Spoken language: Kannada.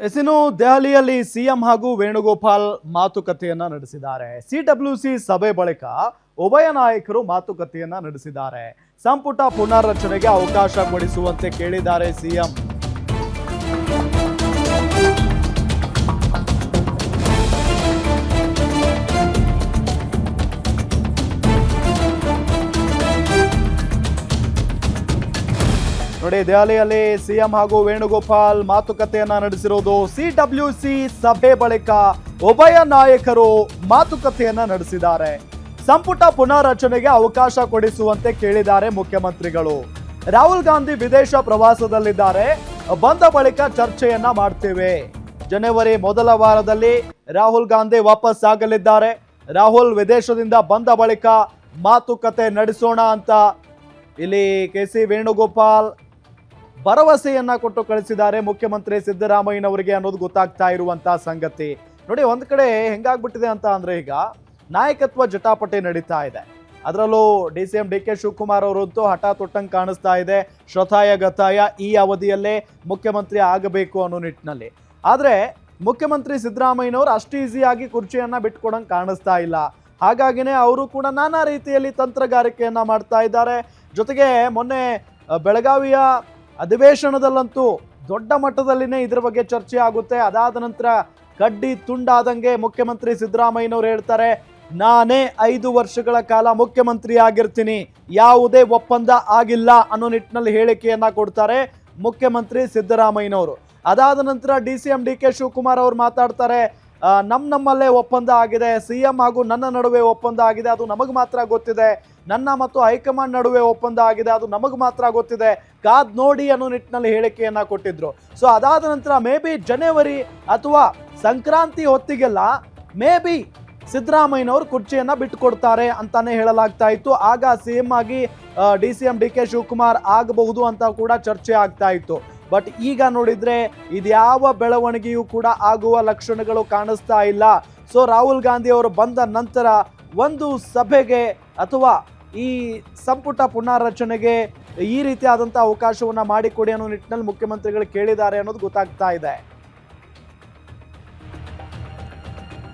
ಎಸಿನು ದೆಹಲಿಯಲ್ಲಿ ಸಿಎಂ ಹಾಗೂ ವೇಣುಗೋಪಾಲ್ ಮಾತುಕತೆಯನ್ನ ನಡೆಸಿದ್ದಾರೆ. ಸಿಡಬ್ಲ್ಯೂಸಿ ಸಭೆ ಬಳಿಕ ಉಭಯ ನಾಯಕರು ಮಾತುಕತೆಯನ್ನ ನಡೆಸಿದ್ದಾರೆ. ಸಂಪುಟ ಪುನರ್ರಚನೆಗೆ ಅವಕಾಶ ಕೊಡಿಸುವಂತೆ ಕೇಳಿದ್ದಾರೆ ಸಿಎಂ. ನೋಡಿ, ದೆಹಲಿಯಲ್ಲಿ ಸಿಎಂ ಹಾಗೂ ವೇಣುಗೋಪಾಲ್ ಮಾತುಕತೆಯನ್ನ ನಡೆಸಿರೋದು ಸಿಡಬ್ಲ್ಯೂಸಿ ಸಭೆ ಬಳಿಕ ಉಭಯ ನಾಯಕರು ಮಾತುಕತೆಯನ್ನ ನಡೆಸಿದ್ದಾರೆ. ಸಂಪುಟ ಪುನರ್ರಚನೆಗೆ ಅವಕಾಶ ಕೊಡಿಸುವಂತೆ ಕೇಳಿದ್ದಾರೆ ಮುಖ್ಯಮಂತ್ರಿಗಳು. ರಾಹುಲ್ ಗಾಂಧಿ ವಿದೇಶ ಪ್ರವಾಸದಲ್ಲಿದ್ದಾರೆ. ಬಂದ ಬಳಿಕ ಚರ್ಚೆಯನ್ನ ಮಾಡ್ತೇವೆ. ಜನವರಿ ಮೊದಲ ವಾರದಲ್ಲಿ ರಾಹುಲ್ ಗಾಂಧಿ ವಾಪಸ್ ಆಗಲಿದ್ದಾರೆ. ರಾಹುಲ್ ವಿದೇಶದಿಂದ ಬಂದ ಬಳಿಕ ಮಾತುಕತೆ ನಡೆಸೋಣ ಅಂತ ಇಲ್ಲಿ ಕೆ ಸಿ ವೇಣುಗೋಪಾಲ್ ಭರವಸೆಯನ್ನ ಕೊಟ್ಟು ಕಳಿಸಿದ್ದಾರೆ ಮುಖ್ಯಮಂತ್ರಿ ಸಿದ್ದರಾಮಯ್ಯನವರಿಗೆ ಅನ್ನೋದು ಗೊತ್ತಾಗ್ತಾ ಇರುವಂತಹ ಸಂಗತಿ. ನೋಡಿ, ಒಂದ್ ಕಡೆ ಹೆಂಗಾಗ್ಬಿಟ್ಟಿದೆ ಅಂತ ಅಂದ್ರೆ ಈಗ ನಾಯಕತ್ವ ಜಟಾಪಟಿ ನಡೀತಾ ಇದೆ. ಅದರಲ್ಲೂ D C M D K Shivakumar ಅವರಂತೂ ಹಠ ತೊಟ್ಟಂಗೆ ಕಾಣಿಸ್ತಾ ಇದೆ. ಶ್ರತಾಯ ಗತಾಯ ಈ ಅವಧಿಯಲ್ಲೇ ಮುಖ್ಯಮಂತ್ರಿ ಆಗಬೇಕು ಅನ್ನೋ ನಿಟ್ಟಿನಲ್ಲಿ. ಆದ್ರೆ ಮುಖ್ಯಮಂತ್ರಿ ಸಿದ್ದರಾಮಯ್ಯನವರು ಅಷ್ಟು ಈಸಿಯಾಗಿ ಕುರ್ಚಿಯನ್ನ ಬಿಟ್ಕೊಡಂಗೆ ಕಾಣಿಸ್ತಾ ಇಲ್ಲ. ಹಾಗಾಗಿನೇ ಅವರು ಕೂಡ ನಾನಾ ರೀತಿಯಲ್ಲಿ ತಂತ್ರಗಾರಿಕೆಯನ್ನ ಮಾಡ್ತಾ ಇದ್ದಾರೆ. ಜೊತೆಗೆ ಮೊನ್ನೆ ಬೆಳಗಾವಿಯ ಅಧಿವೇಶನದಲ್ಲಂತೂ ದೊಡ್ಡ ಮಟ್ಟದಲ್ಲಿನೇ ಇದ್ರ ಬಗ್ಗೆ ಚರ್ಚೆ ಆಗುತ್ತೆ. ಅದಾದ ನಂತರ ಕಡ್ಡಿ ತುಂಡಾದಂಗೆ ಮುಖ್ಯಮಂತ್ರಿ ಸಿದ್ದರಾಮಯ್ಯನವರು ಹೇಳ್ತಾರೆ, ನಾನೇ ಐದು ವರ್ಷಗಳ ಕಾಲ ಮುಖ್ಯಮಂತ್ರಿ ಆಗಿರ್ತೀನಿ. ಯಾವುದೇ ಒಪ್ಪಂದ ಆಗಿಲ್ಲ ಅನ್ನೋ ನಿಟ್ಟಿನಲ್ಲಿ ಹೇಳಿಕೆಯನ್ನ ಕೊಡ್ತಾರೆ ಮುಖ್ಯಮಂತ್ರಿ ಸಿದ್ದರಾಮಯ್ಯನವರು. ಅದಾದ ನಂತರ D C M D K Shivakumar ಅವರು ಮಾತಾಡ್ತಾರೆ ಆ, ನಮ್ ನಮ್ಮಲ್ಲೇ ಒಪ್ಪಂದ ಆಗಿದೆ ಸಿ ಎಂ ಹಾಗೂ ನನ್ನ ನಡುವೆ ಒಪ್ಪಂದ ಆಗಿದೆ ಅದು ನಮಗೆ ಮಾತ್ರ ಗೊತ್ತಿದೆ. ನನ್ನ ಮತ್ತು ಹೈಕಮಾಂಡ್ ನಡುವೆ ಒಪ್ಪಂದ ಆಗಿದೆ ಅದು ನಮಗೆ ಮಾತ್ರ ಗೊತ್ತಿದೆ. ಕಾದ್ ನೋಡಿ ಅನ್ನೋ ನಿಟ್ಟಿನಲ್ಲಿ ಹೇಳಿಕೆಯನ್ನು ಕೊಟ್ಟಿದ್ರು. ಸೊ ಅದಾದ ನಂತರ ಮೇ ಬಿ ಜನವರಿ ಅಥವಾ ಸಂಕ್ರಾಂತಿ ಹೊತ್ತಿಗೆಲ್ಲ ಮೇ ಬಿ ಸಿದ್ದರಾಮಯ್ಯನವರು ಕುರ್ಚಿಯನ್ನು ಬಿಟ್ಟುಕೊಡ್ತಾರೆ ಅಂತಾನೆ ಹೇಳಲಾಗ್ತಾ ಇತ್ತು. ಆಗ ಸಿ ಎಂ ಆಗಿ D C M D K Shivakumar ಆಗಬಹುದು ಅಂತ ಕೂಡ ಚರ್ಚೆ ಆಗ್ತಾ ಇತ್ತು. ಬಟ್ ಈಗ ನೋಡಿದ್ರೆ ಇದ್ಯಾವ ಬೆಳವಣಿಗೆಯೂ ಕೂಡ ಆಗುವ ಲಕ್ಷಣಗಳು ಕಾಣಿಸ್ತಾ ಇಲ್ಲ. ಸೊ ರಾಹುಲ್ ಗಾಂಧಿ ಅವರು ಬಂದ ನಂತರ ಒಂದು ಸಭೆಗೆ ಅಥವಾ ಈ ಸಂಪುಟ ಪುನರ್ರಚನೆಗೆ ಈ ರೀತಿಯಾದಂಥ ಅವಕಾಶವನ್ನು ಮಾಡಿಕೊಡಿ ಅನ್ನೋ ನಿಟ್ಟಿನಲ್ಲಿ ಮುಖ್ಯಮಂತ್ರಿಗಳು ಕೇಳಿದ್ದಾರೆ ಅನ್ನೋದು ಗೊತ್ತಾಗ್ತಾ ಇದೆ.